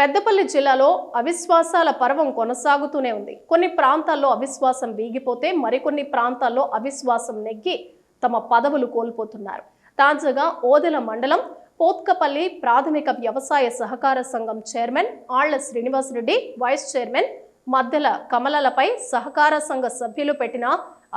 పెద్దపల్లి జిల్లాలో అవిశ్వాసాల పర్వం కొనసాగుతూనే ఉంది. కొన్ని ప్రాంతాల్లో అవిశ్వాసం వీగిపోతే మరికొన్ని ప్రాంతాల్లో అవిశ్వాసం నెగ్గి తమ పదవులు కోల్పోతున్నారు. తాజాగా ఓదెల మండలం పోత్కపల్లి ప్రాథమిక వ్యవసాయ సహకార సంఘం చైర్మన్ ఆళ్ళ శ్రీనివాసరెడ్డి వైస్ చైర్మన్ మధ్యల కమలలపై సహకార సంఘ సభ్యులు పెట్టిన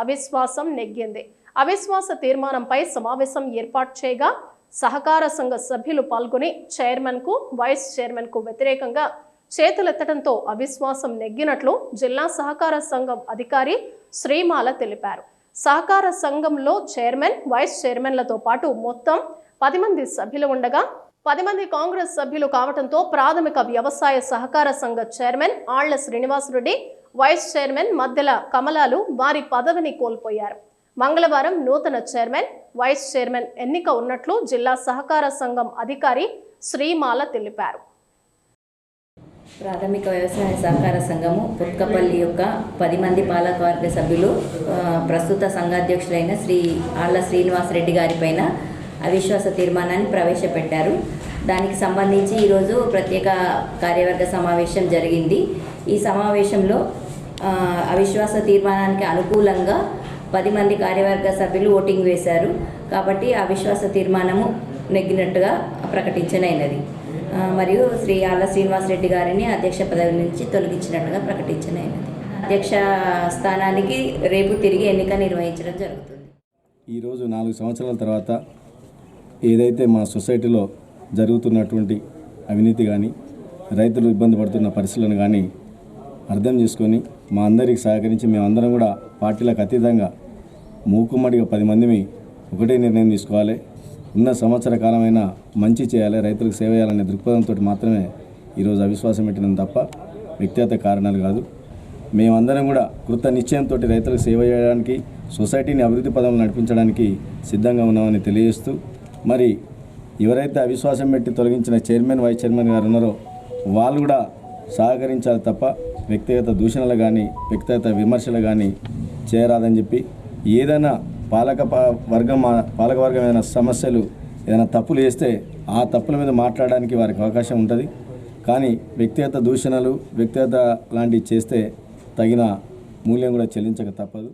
అవిశ్వాసం నెగ్గింది. అవిశ్వాస తీర్మానంపై సమావేశం ఏర్పాటు చేయగా సహకార సంఘ సభ్యులు పాల్గొని చైర్మన్కు వైస్ చైర్మన్కు వ్యతిరేకంగా చేతులెత్తడంతో అవిశ్వాసం నెగ్గినట్లు జిల్లా సహకార సంఘం అధికారి శ్రీమాల తెలిపారు. సహకార సంఘంలో చైర్మన్ వైస్ చైర్మన్లతో పాటు మొత్తం పది మంది సభ్యులు ఉండగా పది మంది కాంగ్రెస్ సభ్యులు కావడంతో ప్రాథమిక వ్యవసాయ సహకార సంఘ చైర్మన్ ఆళ్ళ శ్రీనివాసరెడ్డి వైస్ చైర్మన్ మధ్యల కమలాలు వారి పదవిని కోల్పోయారు. మంగళవారం నూతన చైర్మన్ వైస్ చైర్మన్ ఎన్నిక ఉన్నట్లు జిల్లా సహకార సంఘం అధికారి శ్రీమాల తెలిపారు. ప్రాథమిక వ్యవసాయ సహకార సంఘము పుట్కపల్లి యొక్క పది మంది పాలకవర్గ సభ్యులు ప్రస్తుత సంఘాధ్యక్షులైన శ్రీ ఆళ్ళ శ్రీనివాసరెడ్డి గారిపైన అవిశ్వాస తీర్మానాన్ని ప్రవేశపెట్టారు. దానికి సంబంధించి ఈరోజు ప్రత్యేక కార్యవర్గ సమావేశం జరిగింది. ఈ సమావేశంలో అవిశ్వాస తీర్మానానికి అనుకూలంగా పది మంది కార్యవర్గ సభ్యులు ఓటింగ్ వేశారు. కాబట్టి అవిశ్వాస తీర్మానము నెగ్గినట్టుగా ప్రకటించనైనది. మరియు శ్రీ ఆళ్ళ శ్రీనివాసరెడ్డి గారిని అధ్యక్ష పదవి నుంచి తొలగించినట్టుగా ప్రకటించనైనది. అధ్యక్ష స్థానానికి రేపు తిరిగి ఎన్నిక నిర్వహించడం జరుగుతుంది. ఈరోజు నాలుగు సంవత్సరాల తర్వాత ఏదైతే మా సొసైటీలో జరుగుతున్నటువంటి అవినీతి కానీ రైతులు ఇబ్బంది పడుతున్న పరిస్థితులను కానీ అర్థం చేసుకొని మా అందరికి సహకరించి మేమందరం కూడా పార్టీలకు అతీతంగా మూకుమ్మడిగా పది మందిమి ఒకటే నిర్ణయం తీసుకోవాలి. ఉన్న సంవత్సర కాలమైన మంచి చేయాలి. రైతులకు సేవ చేయాలనే దృక్పథంతో మాత్రమే ఈరోజు అవిశ్వాసం పెట్టినం తప్ప వ్యక్తిగత కారణాలు కాదు. మేమందరం కూడా కృత నిశ్చయంతో రైతులకు సేవ చేయడానికి సొసైటీని అభివృద్ధి పదంలో నడిపించడానికి సిద్ధంగా ఉన్నామని తెలియజేస్తూ మరి ఎవరైతే అవిశ్వాసం పెట్టి తొలగించిన చైర్మన్ వైస్ చైర్మన్ గారు ఉన్నారో వాళ్ళు కూడా సహకరించాలి తప్ప వ్యక్తిగత దూషణలు కానీ వ్యక్తిగత విమర్శలు కానీ చేయరాదని చెప్పి ఏదైనా పాలక వర్గం పాలక వర్గం ఏదైనా సమస్యలు ఏదైనా తప్పులు చేస్తే ఆ తప్పుల మీద మాట్లాడడానికి వారికి అవకాశం ఉంటుంది. కానీ వ్యక్తిగత దూషణలు వ్యక్తిగత లాంటివి చేస్తే తగిన మూల్యం కూడా చెల్లించక తప్పదు.